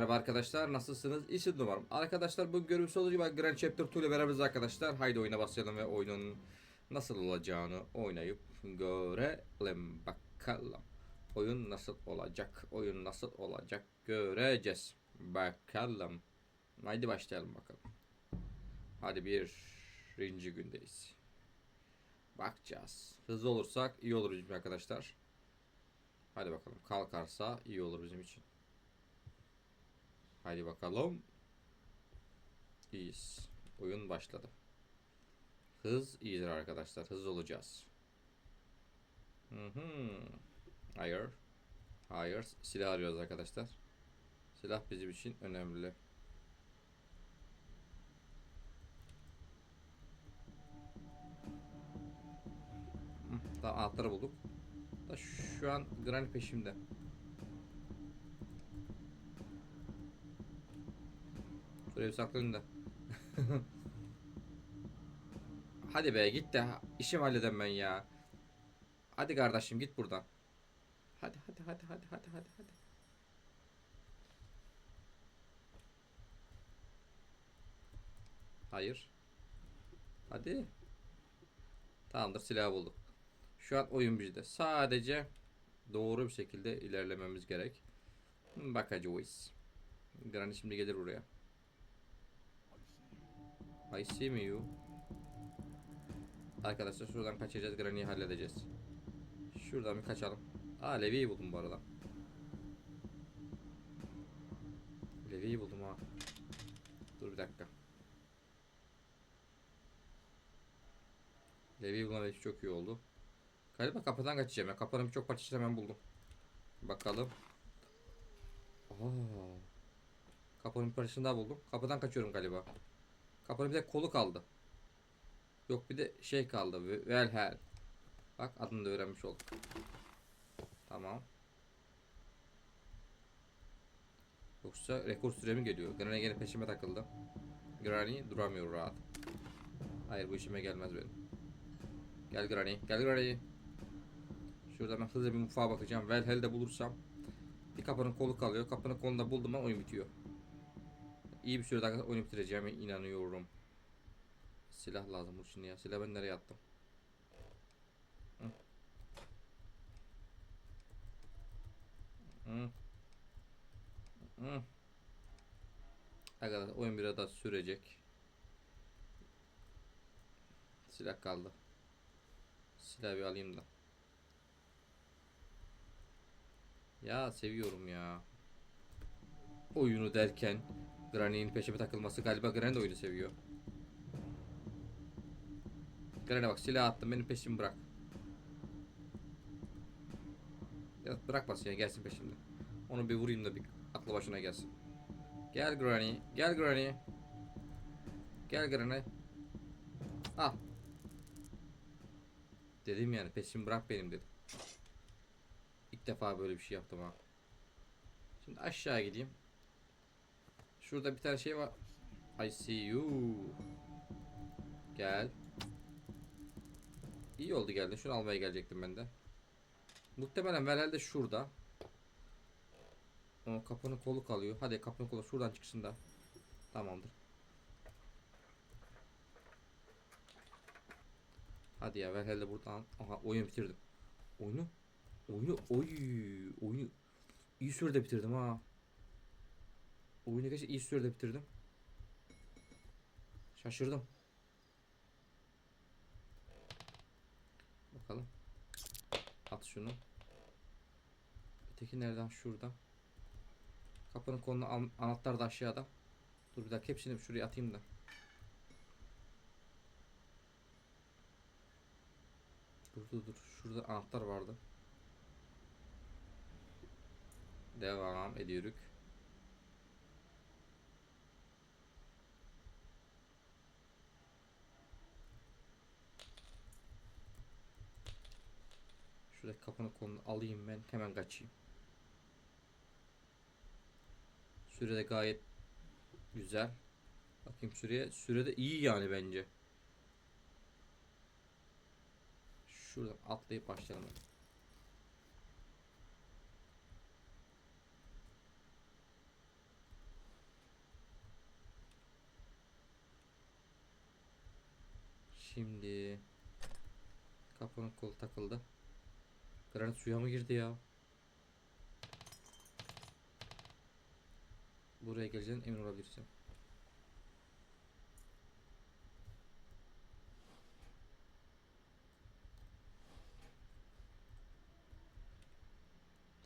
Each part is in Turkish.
Merhaba arkadaşlar nasılsınız? İyisiniz umarım. Arkadaşlar bu görmüş olduğunuz gibi Grand Chapter 2 ile beraberiz arkadaşlar. Haydi oyuna başlayalım ve oyunun nasıl olacağını oynayıp görelim bakalım. Oyun nasıl olacak? Oyun nasıl olacak? Göreceğiz. Bakalım. Haydi başlayalım bakalım. Hadi birinci gündeyiz. Bakacağız. Hızlı olursak iyi olur bizim arkadaşlar. Hadi bakalım. Kalkarsa iyi olur bizim için. Haydi bakalım. İyiyiz. Oyun başladı. Hız iyidir arkadaşlar. Hız olacağız. Hı hı. Hayır. Hayır. Silah arıyoruz arkadaşlar. Silah bizim için önemli. Tamam anahtarı bulduk. Da şu an Granny peşimde. Şuraya bir saklanın. Hadi be git de işim halledem ben ya. Hadi kardeşim git buradan. Hadi hadi hadi hadi hadi hadi hadi. Hayır. Hadi. Tamamdır silahı bulduk. Şu an oyun bizde. Sadece doğru bir şekilde ilerlememiz gerek. Bakacağız. Granny şimdi gelir buraya. I see you. Arkadaşlar şuradan kaçacağız. Granny'yi halledeceğiz. Şuradan bir kaçalım. Aa Levi'yi buldum bu arada. Levi'yi buldum ha. Dur bir dakika. Levi'yi bulmam çok iyi oldu. Galiba kapıdan kaçacağım ya. Kapının birçok parçasını hemen buldum. Bakalım. Aa. Kapının bir parçasını daha buldum. Kapıdan kaçıyorum galiba. Kapının bir de kolu kaldı. Yok bir de şey kaldı. Velhel. Bak adını da öğrenmiş olduk. Tamam. Yoksa rekor süremi geliyor. Granny gene peşime takıldı. Granny duramıyor rahat. Hayır bu işime gelmez benim. Gel Granny. Gel Granny. Şurada ben hızlı bir mutfağa bakacağım. Velhel'de bulursam. Bir kapının kolu kalıyor. Kapının kolunu da buldum ben oyun bitiyor. İyi bir süre daha oyunu bitireceğime inanıyorum. Silah lazım bu şimdi ya. Silah ben nereye attım? Hı. Hı. Hı. Arkadaşlar oyun biraz daha sürecek. Silah kaldı. Silah bir alayım da. Ya seviyorum ya. Oyunu derken Granny'nin peşime takılması galiba Granny de oyunu seviyor. Granny bak silah attım benim peşimi bırak. Ya bırakmasın ya gelsin peşimden. Onu bir vurayım da bir aklı başına gelsin. Gel Granny, gel Granny. Gel Granny. Al. Dedim yani peşimi bırak benim dedim. İlk defa böyle bir şey yaptım ha. Şimdi aşağı gideyim. Şurada bir tane şey var. I see you. Gel. İyi oldu geldin. Şunu almaya gelecektim ben de. Muhtemelen herhalde şurada. O kapının kolu kalıyor. Hadi kapının kolu şuradan çıksın da. Tamamdır. Hadi ya ver hele buradan. Aha oyunu bitirdim. Oyunu oyunu oy oyunu iyi sürede bitirdim ha. Oyunu gerçekten iyi sürede bitirdim. Şaşırdım. Bakalım. At şunu. Öteki nereden? Şurada. Kapının kolunu al, anahtar da aşağıda. Dur bir dakika hepsini şuraya atayım da. Dur dur. Şurada anahtar vardı. Devam ediyoruz. şöyle kapını kolunu alayım ben. Hemen kaçayım. Sürede gayet güzel. Bakayım süreye. Sürede iyi yani bence. Şuradan atlayıp başlayalım. Şimdi kapanık kol takıldı. Granit suya mı girdi ya? Buraya geleceğin emin olabilirsin.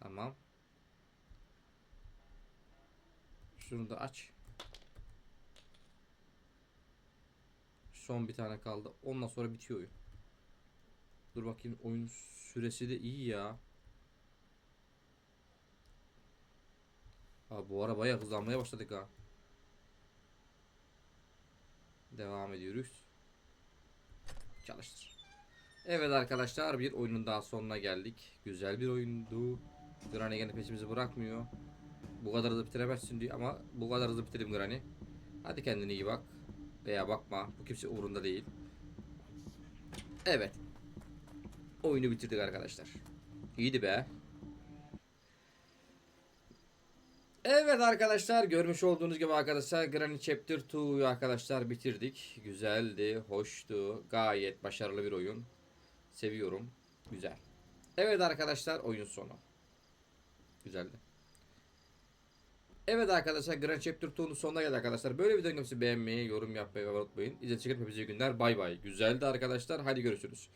Tamam. Şunu da aç. Son bir tane kaldı. Ondan sonra bitiyor oyun. Dur bakayım oyun süresi de iyi ya. Abi bu ara bayağı hızlanmaya başladık ha. Devam ediyoruz. Çalıştır. Evet arkadaşlar bir oyunun daha sonuna geldik. Güzel bir oyundu. Granny gene peşimizi bırakmıyor. Bu kadar hızlı bitiremezsin diyor ama bu kadar hızlı bitirdim Granny. Hadi kendine iyi bak. Veya bakma. Bu kimse umurunda değil. Evet. Oyunu bitirdik arkadaşlar. İyiydi be. Evet arkadaşlar görmüş olduğunuz gibi arkadaşlar Granny Chapter 2'yu arkadaşlar bitirdik. Güzeldi, hoştu. Gayet başarılı bir oyun. Seviyorum. Güzel. Evet arkadaşlar oyun sonu. Güzeldi. Evet arkadaşlar Grand Chapter 2'nun sonuna geldik arkadaşlar. Böyle videoyu beğenmeyi, yorum yapmayı unutmayın. İzlediğiniz için hepinize iyi günler. Bay bay. Güzeldi arkadaşlar. Hadi görüşürüz.